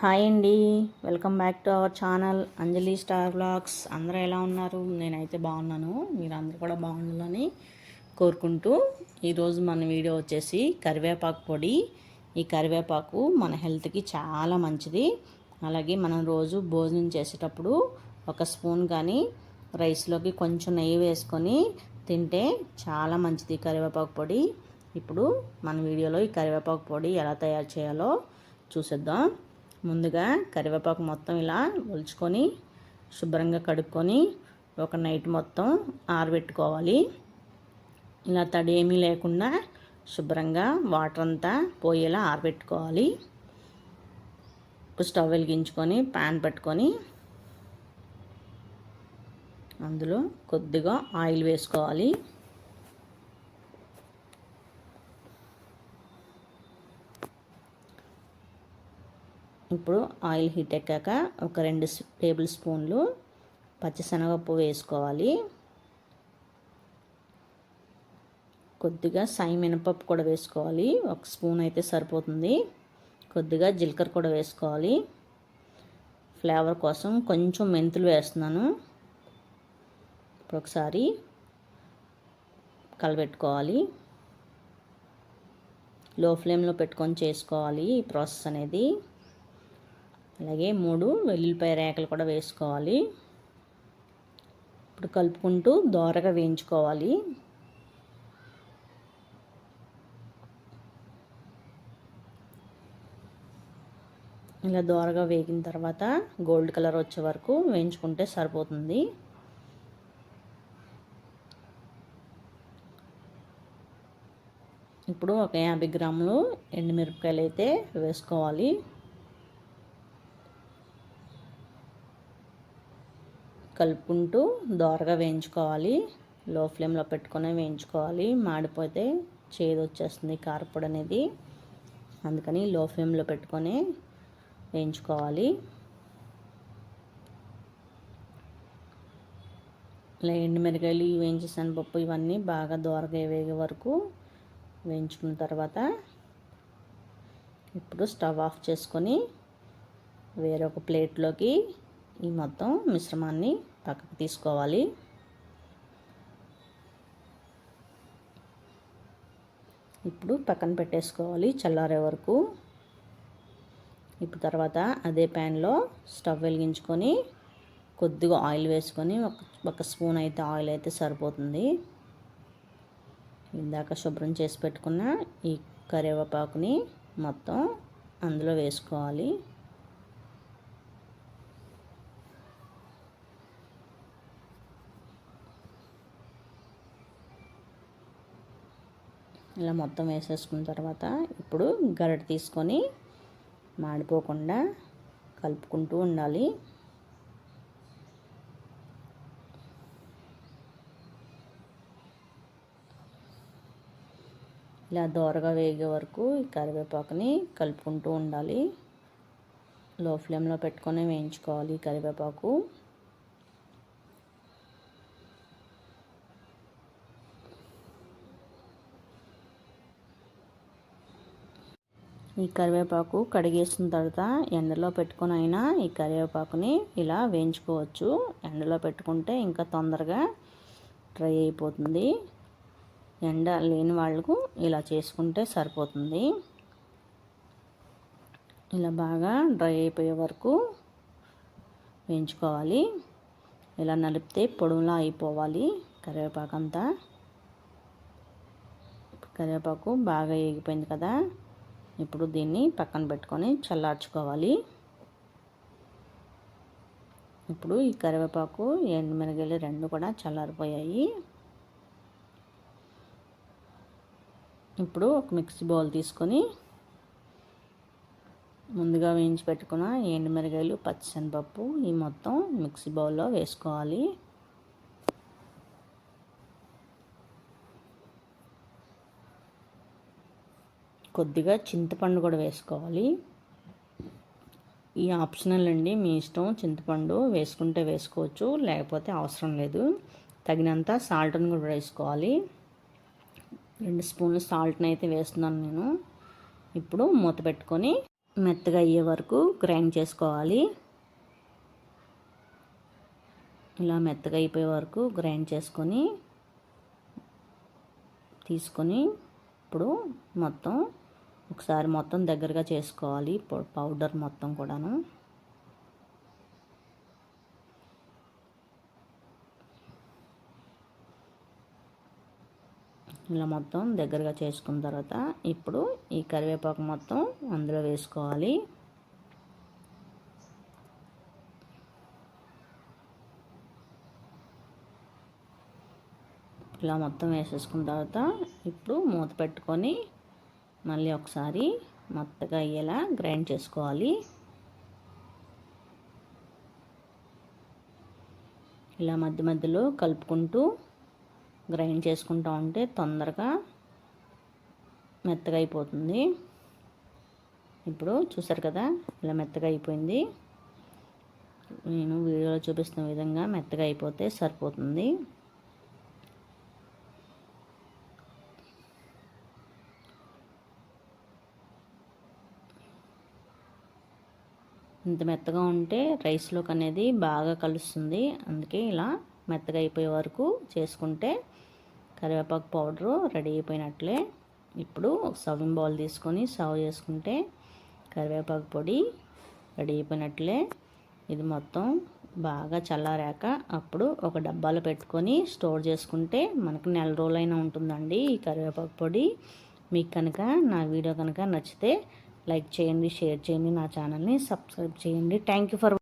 Hi అండి. Welcome back to our channel Anjali star blogs అందరూ ఎలా ఉన్నారు? నేనైతే బాగున్నాను. మీరు అందరూ కూడా బాగుండాలని కోరుకుంటూ ఈరోజు మన వీడియో వచ్చేసి కరివేపాకు పొడి. ఈ కరివేపాకు మన హెల్త్కి చాలా మంచిది. అలాగే మనం రోజు భోజనం చేసేటప్పుడు ఒక స్పూన్ కానీ రైస్లోకి కొంచెం నెయ్యి వేసుకొని తింటే చాలా మంచిది కరివేపాకు పొడి. ఇప్పుడు మన వీడియోలో ఈ కరివేపాకు పొడి ఎలా తయారు చేయాలో చూసేద్దాం. ముందుగా కరివేపాకు మొత్తం ఇలా ఒలుచుకొని శుభ్రంగా కడుక్కొని ఒక నైట్ మొత్తం ఆరబెట్టుకోవాలి. ఇలా తడి ఏమీ లేకుండా శుభ్రంగా వాటర్ అంతా పోయేలా ఆరబెట్టుకోవాలి. ఇప్పుడు స్టవ్ వెలిగించుకొని ప్యాన్ పెట్టుకొని అందులో కొద్దిగా ఆయిల్ వేసుకోవాలి. ఇప్పుడు ఆయిల్ హీట్ ఎక్కాక ఒక రెండు టేబుల్ స్పూన్లు పచ్చిశనగపప్పు వేసుకోవాలి. కొద్దిగా సై మినపప్పు కూడా వేసుకోవాలి. ఒక స్పూన్ అయితే సరిపోతుంది. కొద్దిగా జీలకర్ర కూడా వేసుకోవాలి. ఫ్లేవర్ కోసం కొంచెం మెంతులు వేస్తున్నాను. ఇప్పుడు ఒకసారి కలబెట్టుకోవాలి. లో ఫ్లేమ్లో పెట్టుకొని చేసుకోవాలి ఈ ప్రాసెస్ అనేది. అలాగే మూడు వెల్లుల్లిపాయ రేకలు కూడా వేసుకోవాలి. ఇప్పుడు కలుపుకుంటూ దోరగా వేయించుకోవాలి. ఇలా దోరగా వేగిన తర్వాత గోల్డ్ కలర్ వచ్చే వరకు వేయించుకుంటే సరిపోతుంది. ఇప్పుడు ఒక యాభై గ్రాములు ఎండుమిరపకాయలు అయితే వేసుకోవాలి. కలుపుకుంటూ దోరగా వేయించుకోవాలి. లో ఫ్లేమ్లో పెట్టుకొని వేయించుకోవాలి. మాడిపోతే చేదు వచ్చేస్తుంది కారపొడి అనేది అందుకని లో ఫ్లేమ్లో పెట్టుకొని వేయించుకోవాలి. ఇలా ఎండుమిరకాయలు వేయించేసాను పప్పు ఇవన్నీ బాగా దోరగా వేగే వరకు వేయించుకున్న తర్వాత ఇప్పుడు స్టవ్ ఆఫ్ చేసుకొని వేరొక ప్లేట్లోకి ఈ మొత్తం మిశ్రమాన్ని పక్కకు తీసుకోవాలి. ఇప్పుడు పక్కన పెట్టేసుకోవాలి చల్లారే వరకు. ఇప్పుడు తర్వాత అదే ప్యాన్లో స్టవ్ వెలిగించుకొని కొద్దిగా ఆయిల్ వేసుకొని ఒక ఒక స్పూన్ అయితే ఆయిల్ అయితే సరిపోతుంది. ఇందాక శుభ్రం చేసి పెట్టుకున్న ఈ కరివేపాకుని మొత్తం అందులో వేసుకోవాలి. ఇలా మొత్తం వేసేసుకున్న తర్వాత ఇప్పుడు గరిట తీసుకొని మాడిపోకుండా కలుపుకుంటూ ఉండాలి. ఇలా దోరగా వేగే వరకు ఈ కరివేపాకుని కలుపుకుంటూ ఉండాలి. లో ఫ్లేమ్లో పెట్టుకొని వేయించుకోవాలి కరివేపాకు. ఈ కరివేపాకు కడిగేసిన తర్వాత ఎండలో పెట్టుకుని అయినా ఈ కరివేపాకుని ఇలా వేయించుకోవచ్చు. ఎండలో పెట్టుకుంటే ఇంకా తొందరగా డ్రై అయిపోతుంది. ఎండ లేని వాళ్ళకు ఇలా చేసుకుంటే సరిపోతుంది. ఇలా బాగా డ్రై అయిపోయే వరకు వేయించుకోవాలి. ఇలా నలిపితే పొడవులా అయిపోవాలి కరివేపాకు అంతా కరివేపాకు బాగా ఎగిపోయింది కదా. ఇప్పుడు దీన్ని పక్కన పెట్టుకొని చల్లార్చుకోవాలి. ఇప్పుడు ఈ కరివేపాకు ఎండుమిరగలు రెండు కూడా చల్లారిపోయాయి. ఇప్పుడు ఒక మిక్సీ బౌల్ తీసుకొని ముందుగా వేయించి పెట్టుకున్న ఎండుమిరగాయలు పచ్చిశనగపప్పు ఈ మొత్తం మిక్సీ బౌల్లో వేసుకోవాలి. కొద్దిగా చింతపండు కూడా వేసుకోవాలి. ఈ ఆప్షనల్ అండి మీ ఇష్టం చింతపండు వేసుకుంటే వేసుకోవచ్చు లేకపోతే అవసరం లేదు. తగినంత సాల్ట్ని కూడా వేసుకోవాలి. రెండు స్పూన్లు సాల్ట్ని అయితే వేస్తున్నాను నేను. ఇప్పుడు మూత పెట్టుకొని మెత్తగా అయ్యే వరకు గ్రైండ్ చేసుకోవాలి. ఇలా మెత్తగా అయిపోయే వరకు గ్రైండ్ చేసుకొని తీసుకొని ఇప్పుడు మొత్తం ఒకసారి మొత్తం దగ్గరగా చేసుకోవాలి. పౌడర్ మొత్తం కూడాను. ఇలా మొత్తం దగ్గరగా చేసుకున్న తర్వాత ఇప్పుడు ఈ కరివేపాకు మొత్తం అందులో వేసుకోవాలి. ఇలా మొత్తం వేసేసుకున్న తర్వాత ఇప్పుడు మూత పెట్టుకొని మళ్ళీ ఒకసారి మెత్తగా అయ్యేలా గ్రైండ్ చేసుకోవాలి. ఇలా మధ్య మధ్యలో కలుపుకుంటూ గ్రైండ్ చేసుకుంటూ ఉంటే తొందరగా మెత్తగా అయిపోతుంది. ఇప్పుడు చూసారు కదా ఇలా మెత్తగా అయిపోయింది. నేను వీడియోలో చూపిస్తున్న విధంగా మెత్తగా అయిపోతే సరిపోతుంది. ఇంత మెత్తగా ఉంటే రైస్లోకి అనేది బాగా కలుస్తుంది. అందుకే ఇలా మెత్తగా అయిపోయే వరకు చేసుకుంటే కరివేపాకు పౌడరు రెడీ అయిపోయినట్లే. ఇప్పుడు ఒక సర్వింగ్ బౌల్ తీసుకొని సర్వ్ చేసుకుంటే కరివేపాకు పొడి రెడీ అయిపోయినట్లే. ఇది మొత్తం బాగా చల్లారాక అప్పుడు ఒక డబ్బాలో పెట్టుకొని స్టోర్ చేసుకుంటే మనకు నెల రోజులైనా ఉంటుందండి ఈ కరివేపాకు పొడి. మీకు కనుక నా వీడియో కనుక నచ్చితే లైక్ చేయండి షేర్ చేయండి నా ఛానల్ని. సబ్స్క్రైబ్ చేయండి. Thank you for